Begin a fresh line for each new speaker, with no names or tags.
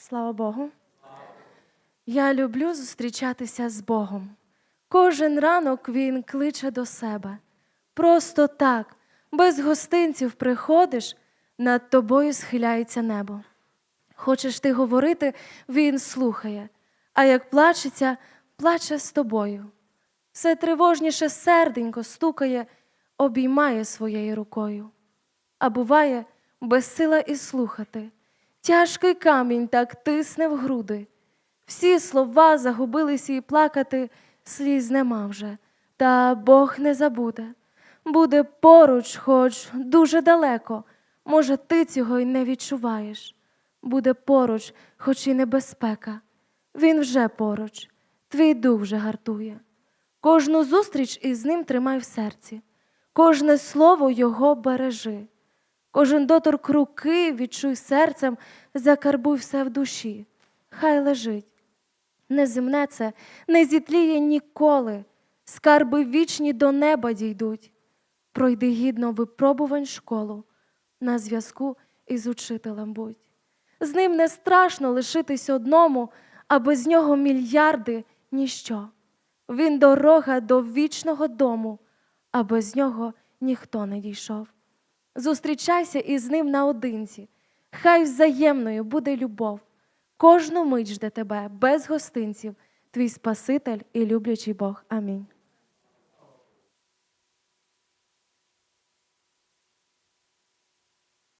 Слава Богу. Я люблю зустрічатися з Богом. Кожен ранок Він кличе до себе. Просто так, без гостинців приходиш, над тобою схиляється небо. Хочеш ти говорити, Він слухає, а як плачеться, плаче з тобою. Все тривожніше серденько стукає, обіймає своєю рукою. А буває, безсила і слухати. Тяжкий камінь так тисне в груди. Всі слова загубилися і плакати, сліз нема вже, та Бог не забуде. Буде поруч, хоч дуже далеко. Може, ти цього й не відчуваєш. Буде поруч, хоч і небезпека. Він вже поруч, твій дух вже гартує. Кожну зустріч із ним тримай в серці, кожне слово його бережи. Кожен доторк руки відчуй серцем, закарбуй все в душі. Хай лежить. Неземне це не зітліє ніколи, скарби вічні до неба дійдуть. Пройди гідно випробувань школу, на зв'язку із учителем будь. З ним не страшно лишитись одному, а без нього мільярди ніщо. Він дорога до вічного дому, а без нього ніхто не дійшов. Зустрічайся із ним наодинці, хай взаємною буде любов. Кожну мить жде тебе без гостинців, твій Спаситель і люблячий Бог. Амінь.